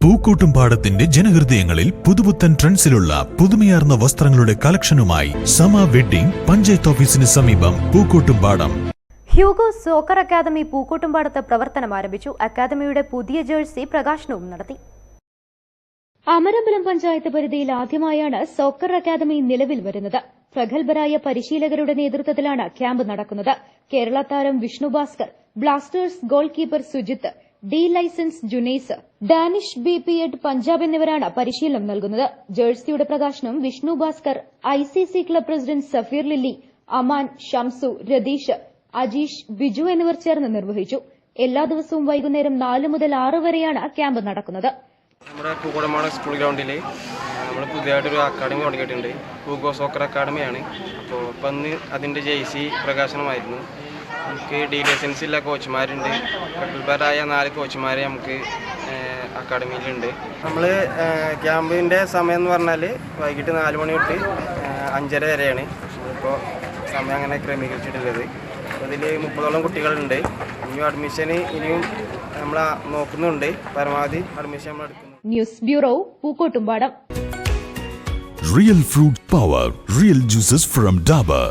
പൂക്കോട്ടുംപാടത്തിന്റെ ജനഹൃദയങ്ങളിൽ പുതുപുത്തൻ ട്രെൻഡ്സിലുള്ള പുതുമയാർന്ന വസ്ത്രങ്ങളുടെ കളക്ഷനുമായി സമ വെഡ്ഡിംഗ് പഞ്ചായത്ത് ഓഫീസിന് സമീപം പൂക്കോട്ടുംപാടം ഹ്യൂഗോ സോക്കർ അക്കാദമി പൂക്കോട്ടുംപാടത്ത് പ്രവർത്തനം ആരംഭിച്ചു. അക്കാദമിയുടെ പുതിയ ജേഴ്സി പ്രകാശനവും നടത്തി. അമരമ്പലം പഞ്ചായത്ത് പരിധിയിൽ ആദ്യമായാണ് സോക്കർ അക്കാദമി നിലവിൽ വരുന്നത്. പ്രഗത്ഭരായ പരിശീലകരുടെ നേതൃത്വത്തിലാണ് ക്യാമ്പ് നടക്കുന്നത്. കേരള താരം Vishnu Bhaskar blasters goal keeper Sujith D license Junais Danish B P Ed Punjab എന്നിവരാണ് പരിശീലനം നൽകുന്നത്. ജേഴ്സിയുടെ പ്രകാശനം Vishnu Bhaskar I C C club president Safeer Lilly Aman Shamsu Ratheesh Ajeesh Biju എന്നിവർ ചേർന്ന് നിർവഹിച്ചു. എല്ലാ ദിവസവും വൈകുന്നേരം നാല് മുതൽ ആറ് വരെയാണ് ക്യാമ്പ് നടക്കുന്നത്. നമ്മുടെ പൂക്കോടമാണ് സ്കൂൾ ഗ്രൗണ്ടിൽ നമ്മൾ പുതിയതായിട്ടൊരു അക്കാഡമി തുടങ്ങിയിട്ടുണ്ട്. പൂഗോ സോക്കർ അക്കാഡമിയാണ് അപ്പോൾ ഇപ്പം അതിന്റെ ജെയ്സി പ്രകാശനമായിരുന്നു. നമുക്ക് ഡി ലൈസൻസ് ഉള്ള കോച്ചുമാരുണ്ട് പ്രഗത്ഭരായ നാല് കോച്ചുമാർ നമുക്ക് അക്കാഡമിയിലുണ്ട് നമ്മൾ ക്യാമ്പിന്റെ സമയം എന്ന് പറഞ്ഞാൽ വൈകിട്ട് നാല് മണി തൊട്ട് അഞ്ചര വരെയാണ്. ഇപ്പോൾ സമയം അങ്ങനെ ക്രമീകരിച്ചിട്ടുള്ളത്. അപ്പോൾ ഇതിൽ മുപ്പതോളം കുട്ടികളുണ്ട്. ഇനിയും അഡ്മിഷന് ഇനിയും നമ്മൾ നോക്കുന്നുണ്ട്. പരമാവധി അഡ്മിഷൻ നമ്മൾ എടുക്കുന്നു. News bureau Pookkottumpadam. Real fruit power real juices from Dabur